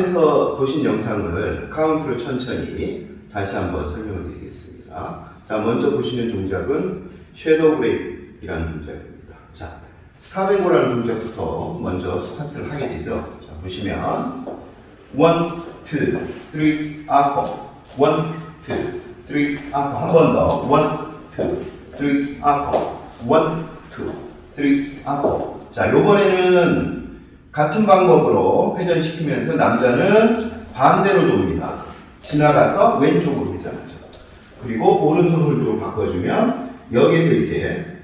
앞에서 보신 영상을 카운트로 천천히 다시 한번 설명을 드리겠습니다. 자, 먼저 보시는 동작은 섀도우 브레이크이라는 동작입니다. 자, 스타뱅고라는 동작부터 먼저 스타트를 하게 되죠. 자, 보시면 원, 투, 쓰리, 아포 원, 투, 쓰리, 아포 한번 더. 원, 투, 쓰리, 아포 원, 투, 쓰리, 아포 자, 요번에는 같은 방법으로 회전시키면서 남자는 반대로 돕니다. 지나가서 왼쪽으로 회전하죠. 그리고 오른손 홀드로 바꿔주면 여기서 이제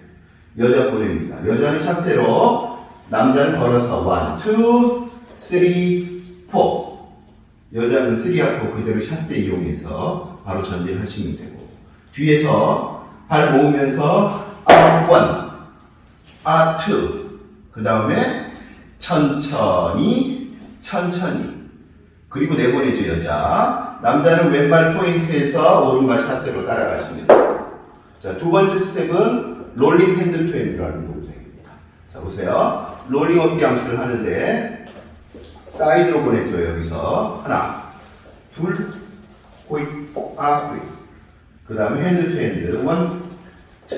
여자 보냅니다. 여자는 샷세로 남자는 걸어서 원, 투, 쓰리, 포. 여자는 쓰리하고 그대로 샷세 이용해서 바로 전진하시면 되고 뒤에서 발 모으면서 아 원, 아 투 그 다음에 천천히 천천히. 그리고 내보내죠 여자. 남자는 왼발 포인트에서 오른발 샷세로 따라가시면 돼요 자두 번째 스텝은 롤링 핸드 투핸드라는 동작입니다. 자 보세요. 롤링 어피 암스를 하는데 사이드로 보내죠 여기서. 하나 둘 호잇 아 호잇 그 다음에 핸드 투핸드 원 투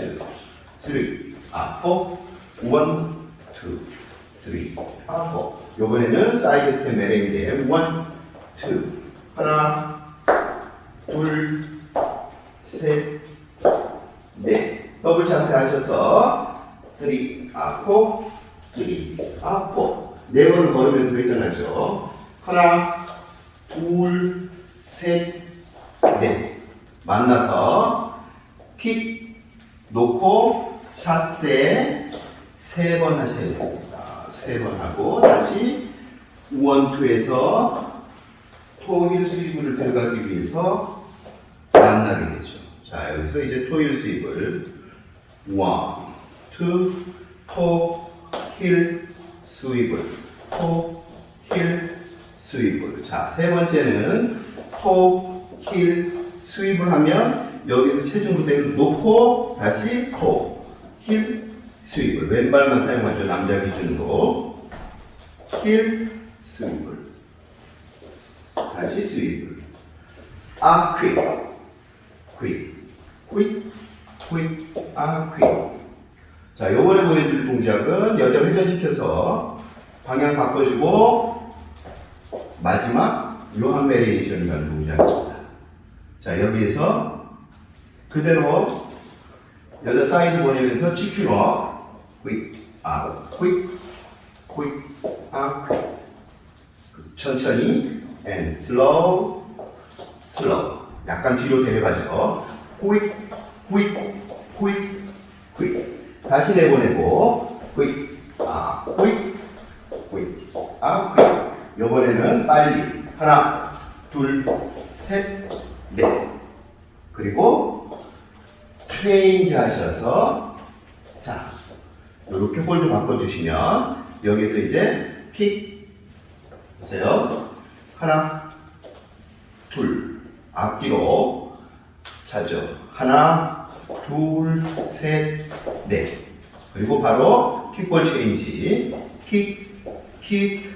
쓰리 아 포 원 투 쓰리 아포 요번에는 사이드 스텝 메랭인데 원 투. 하나 둘 셋 넷. 더블 샷을 하셔서 쓰리 아포 쓰리 아포. 네 번을 걸으면서 회전하죠? 하나 둘 셋 넷. 만나서 킥 놓고 샷세 세 번 하셔야 됩니다. 세 번 하고 다시 원투에서 토일 수입을 들어가기 위해서 만나게 되죠. 자 여기서 이제 토일 수입을 원, 투, 토, 힐, 수입을 토, 힐, 수입을 자세 번째는 토, 힐, 수입을 하면 여기서 체중 무대를 놓고 다시 토, 힐, 스윕을. 왼발만 사용하죠 남자 기준으로. 힐, 스윕을. 다시 스윕을. 아, 퀵, 퀵, 퀵, 퀵, 아, 퀵. 자, 요번에 보여줄 동작은 여자 회전시켜서 방향 바꿔주고 마지막 요한 베리에이션이라는 동작입니다. 자, 여기에서 그대로 여자 사이드 보내면서 치큐로 quick, out, quick, quick, quick. 천천히 and slow, slow. 약간 뒤로 데려가죠. quick, quick, quick, quick. 다시 내보내고 quick, out, quick, quick, out, quick. 요번에는 빨리 하나, 둘, 셋, 넷. 그리고 체인지 하셔서 자 이렇게 홀드 바꿔주시면 여기서 이제 픽 보세요. 하나 둘. 앞뒤로 차죠. 하나 둘 셋 넷. 그리고 바로 킥볼 체인지. 킥 킥.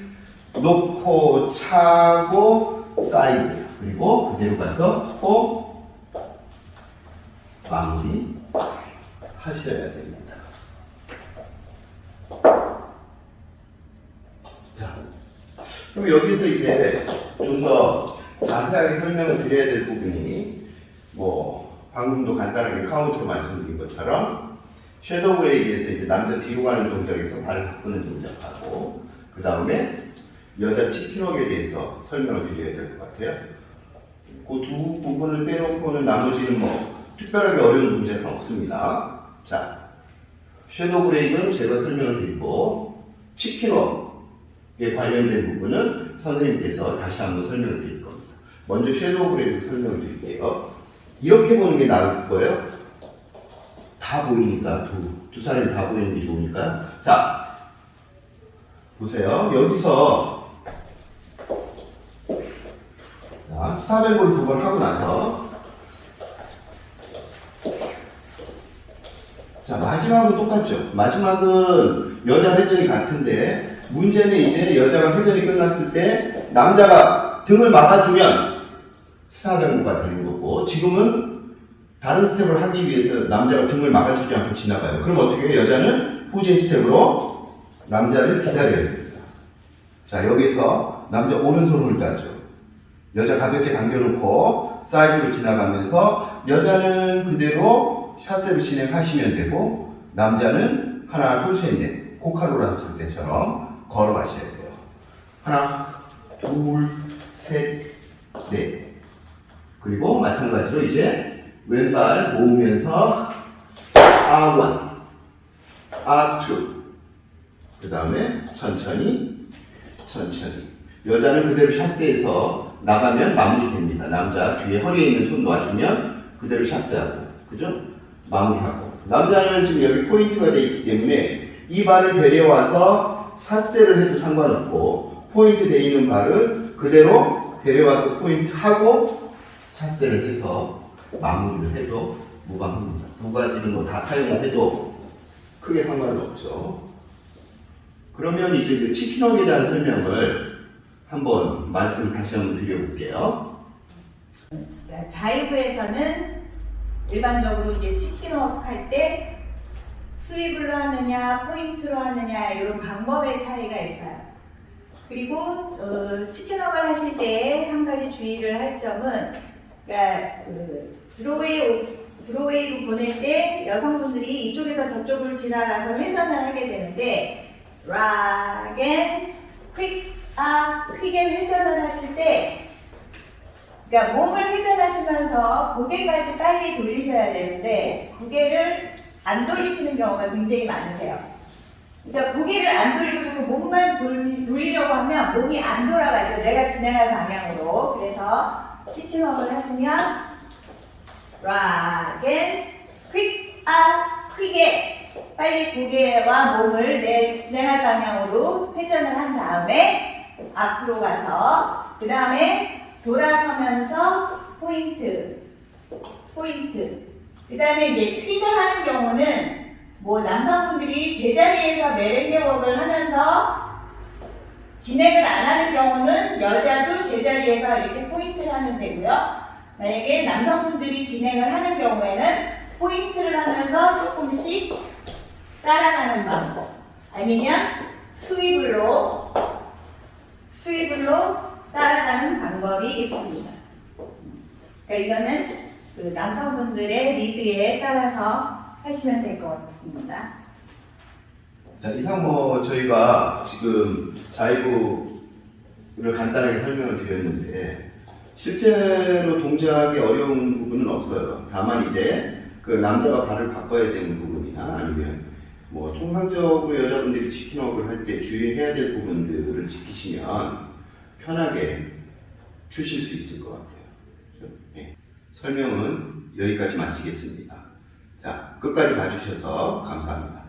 놓고 차고 사이드 그리고 그대로 가서 호. 마무리 하셔야 됩니다. 자, 그럼 여기서 이제 좀 더 자세하게 설명을 드려야 될 부분이 뭐 방금도 간단하게 카운트로 말씀드린 것처럼 섀도우 브레이크에서 이제 남자 뒤로 가는 동작에서 발을 바꾸는 동작하고 그 다음에 여자 치킨웍에 대해서 설명을 드려야 될 것 같아요. 그 두 부분을 빼놓고는 나머지는 뭐 특별하게 어려운 문제는 없습니다. 자, 섀도우 브레이크는 제가 설명을 드리고 치킨웍 에 관련된 부분은 선생님께서 다시 한번 설명을 드릴 겁니다. 먼저 섀도우 브레이크 설명을 드릴게요. 이렇게 보는 게 나을 거예요. 다 보이니까 두, 두 사람이 다 보이는 게 좋으니까. 자, 보세요. 여기서 자, 스타뱅골 두번 하고 나서 자, 마지막은 똑같죠. 마지막은 여자 회전이 같은데 문제는 이제 여자가 회전이 끝났을 때 남자가 등을 막아주면 스타병구가 되는 거고 지금은 다른 스텝을 하기 위해서 남자가 등을 막아주지 않고 지나가요. 그럼 어떻게 해요? 여자는 후진 스텝으로 남자를 기다려야 됩니다. 자 여기서 남자 오른손을 따죠. 여자 가볍게 당겨놓고 사이드로 지나가면서 여자는 그대로 샷세를 진행하시면 되고 남자는 하나 둘셋넷 코카로라 했을 때처럼 걸어가셔야 돼요. 하나 둘 셋 넷 그리고 마찬가지로 이제 왼발 모으면서 아원 아투 그 다음에 천천히 천천히 여자는 그대로 샷세에서 나가면 마무리됩니다. 남자 뒤에 허리에 있는 손 놔주면 그대로 샷세하고 그죠? 마무리하고 남자는 지금 여기 포인트가 돼 있기 때문에 이 발을 데려와서 샷세를 해도 상관없고 포인트 돼 있는 발을 그대로 데려와서 포인트 하고 샷세를 해서 마무리를 해도 무방합니다. 두 가지는 뭐 다 사용을 해도 크게 상관은 없죠. 그러면 이제 그 치킨웍에 대한 설명을 한번 말씀 다시 한번 드려볼게요. 그러니까 자이브에서는 일반적으로 이제 치킨워크 할때 스윕으로 하느냐 포인트로 하느냐 이런 방법의 차이가 있어요. 그리고 어, 치킨워크를 하실 때 한 가지 주의를 할 점은 그러니까 그 드로웨이 드로웨이로 보낼 때 여성분들이 이쪽에서 저쪽을 지나가서 회전을 하게 되는데 락앤 퀵, 아, 퀵에 회전을 하실 때 그러니까 몸을 회전하시면서 고개까지 빨리 돌리셔야 되는데 고개를 안 돌리시는 경우가 굉장히 많으세요. 그러니까 고개를 안 돌리고 자꾸 몸만 돌, 돌리려고 하면 몸이 안 돌아가죠. 내가 진행할 방향으로. 그래서 치킨업을 하시면 락앤 퀵, 아, 퀵에 빨리 고개와 몸을 내 진행할 방향으로 회전을 한 다음에 앞으로 가서 그 다음에 돌아서면서 포인트, 포인트. 그 다음에 이제 퀵을 하는 경우는 뭐 남성분들이 제자리에서 메ren게 웍을 하면서 진행을 안 하는 경우는 여자도 제자리에서 이렇게 포인트를 하면 되고요. 만약에 남성분들이 진행을 하는 경우에는 포인트를 하면서 조금씩 따라가는 방법. 아니면 스윕으로 스윕으로 따라가는 방법이 있습니다. 그러니까 이거는 그 남성분들의 리드에 따라서 하시면 될 것 같습니다. 자, 이상 뭐 저희가 지금 자이브를 간단하게 설명을 드렸는데 실제로 동작이 어려운 부분은 없어요. 다만 이제 그 남자가 발을 바꿔야 되는 부분이나 아니면 뭐 통상적으로 여자분들이 치킨워크를 할때 주의해야 될 부분들을 지키시면 편하게 추실 수 있을 것 같아요. 설명은 여기까지 마치겠습니다. 자, 끝까지 봐주셔서 감사합니다.